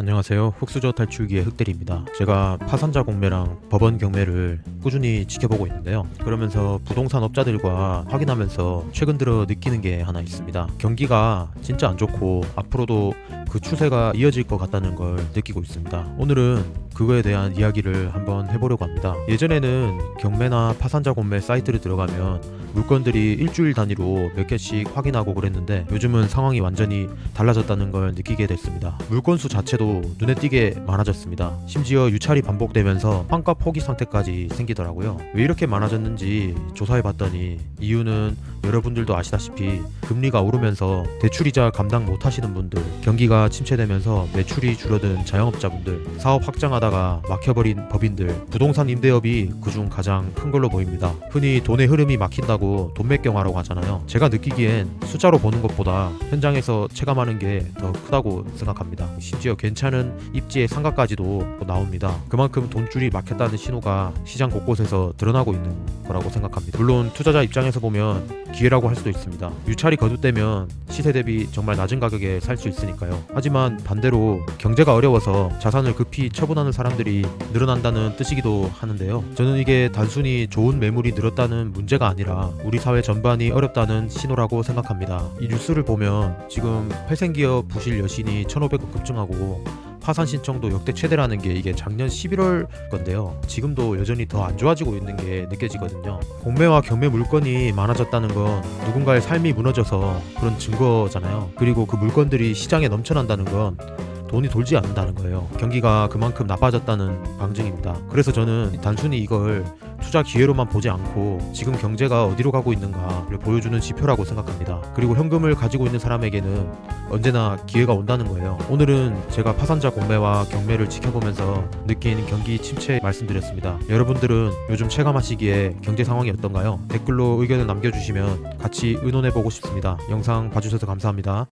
안녕하세요. 흑수저 탈출기의 흑대리입니다. 제가 파산자 공매랑 법원 경매를 꾸준히 지켜보고 있는데요. 그러면서 부동산 업자들과 확인하면서 최근 들어 느끼는 게 하나 있습니다. 경기가 진짜 안 좋고 앞으로도 그 추세가 이어질 것 같다는 걸 느끼고 있습니다. 오늘은 그거에 대한 이야기를 한번 해보려고 합니다. 예전에는 경매나 파산자 공매 사이트를 들어가면 물건들이 일주일 단위로 몇 개씩 확인하고 그랬는데 요즘은 상황이 완전히 달라졌다는 걸 느끼게 됐습니다. 물건 수 자체도 눈에 띄게 많아졌습니다. 심지어 유찰이 반복되면서 환가 포기 상태까지 생기더라고요. 왜 이렇게 많아졌는지 조사해 봤더니 이유는 여러분들도 아시다시피 금리가 오르면서 대출이자 감당 못 하시는 분들, 경기가 침체되면서 매출이 줄어든 자영업자분들, 사업 확장하다가 막혀버린 법인들, 부동산 임대업이 그중 가장 큰 걸로 보입니다. 흔히 돈의 흐름이 막힌다고 돈맥경화라고 하잖아요. 제가 느끼기엔 숫자로 보는 것보다 현장에서 체감하는 게 더 크다고 생각합니다. 심지어 괜찮은 입지의 상가까지도 나옵니다. 그만큼 돈줄이 막혔다는 신호가 시장 곳곳에서 드러나고 있는 거라고 생각합니다. 물론 투자자 입장에서 보면 기회라고 할 수도 있습니다. 유찰이 거듭되면 시세 대비 정말 낮은 가격에 살 수 있으니까요. 하지만 반대로 경제가 어려워서 자산을 급히 처분하는 사람들이 늘어난다는 뜻이기도 하는데요. 저는 이게 단순히 좋은 매물이 늘었다는 문제가 우리 사회 전반이 어렵다는 신호라고 생각합니다. 이 뉴스를 보면 지금 회생기업 부실 여신이 1,500억 급증하고 파산 신청도 역대 최대라는 게 이게 작년 11월 건데요. 지금도 여전히 더 안 좋아지고 있는 게 느껴지거든요. 공매와 경매 물건이 많아졌다는 건 누군가의 삶이 무너져서 그런 증거잖아요. 그리고 그 물건들이 시장에 넘쳐난다는 건 돈이 돌지 않는다는 거예요. 경기가 그만큼 나빠졌다는 방증입니다. 그래서 저는 단순히 이걸 투자 기회로만 보지 않고 지금 경제가 어디로 가고 있는가를 보여주는 지표라고 생각합니다. 그리고 현금을 가지고 있는 사람에게는 언제나 기회가 온다는 거예요. 오늘은 제가 파산자 공매와 경매를 지켜보면서 느낀 경기 침체 말씀드렸습니다. 여러분들은 요즘 체감하시기에 경제 상황이 어떤가요? 댓글로 의견을 남겨주시면 같이 의논해보고 싶습니다. 영상 봐주셔서 감사합니다.